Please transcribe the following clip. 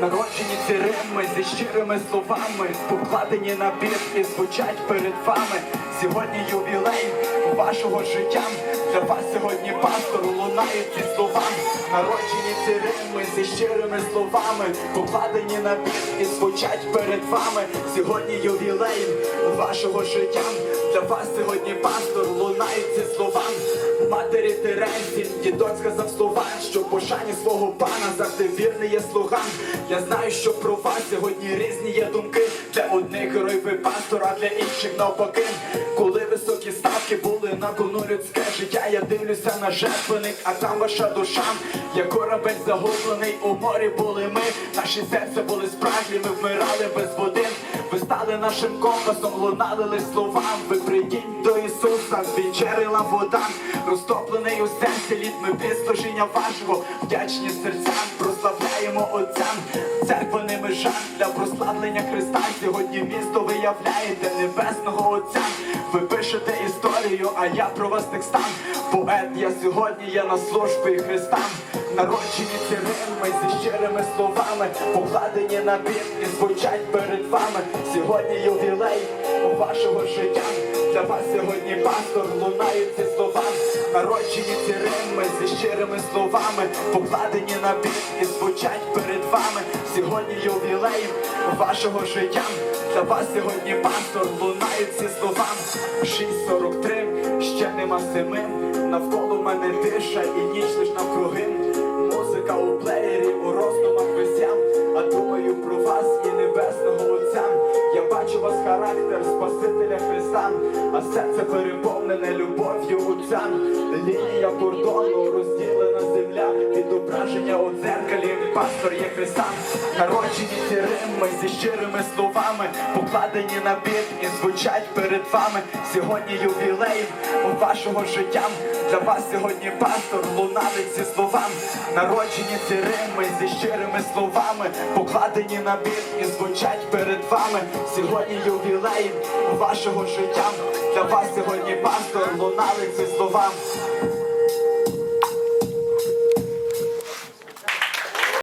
Народжені рими зі щирими словами, покладені на біт і звучать перед вами. Сьогодні ювілей вашого життя. Для вас сьогодні пастор лунають ці слова. Народжені рими зі щирими словами, покладені на біт і звучать перед вами. Сьогодні ювілей вашого життя. Для вас сьогодні пастор лунають ці слова. Матері Терезі, пошані свого пана завжди вірний є слугам. Я знаю, що про вас сьогодні різні є думки. Для одних герой ви пастор, а для інших навпаки. Коли високі ставки були на кону людське життя, я дивлюся на жертвеник, а там ваша душа. Я корабель загублений, у морі були ми. Наші серця були справжні, ми вмирали без води. Ви стали нашим компасом, лунали лиш словам. Ви прийдіть до Ісуса, від джерела вода, розтоплений у серці літми без служіння вашого, вдячні серцям, прославляємо Отцям. Церква не межа для прославлення Христа. Сьогодні місто виявляєте небесного Отця. Ви пишете історію, а я про вас текстам. Поет я сьогодні є на службі Христа. Народжені ці зі щирими словами, покладені на біт і звучать перед вами. Сьогодні ювілей вашого життя. Для вас сьогодні пастор лунають ці слова. Народжені ці рими зі щирими словами, покладені на біт і звучать перед вами. Сьогодні ювілей вашого життя. Для вас сьогодні пастор лунають ці слова. 6.43, ще нема семи. Навколо мене тиша і ніч лиш навкруги. Музика у плеєрі, у роздумах висям. А думаю про вас і небесного Отця. Я бачу вас характер Спасителя Христа, а серце переповнене любов'ю Отця. Лінія кордону розділена земля, відображення у пастор є Христа. Народжені ці зі щирими словами, покладені на біт і звучать перед вами. Сьогодні ювілей у вашого життя. Для вас сьогодні пастор лунавить ці слова. Народжені ці зі щирими словами, покладені на біт і звучать перед вами. Сьогодні ювілей вашого життя. Для вас сьогодні пастор лунали ці слова.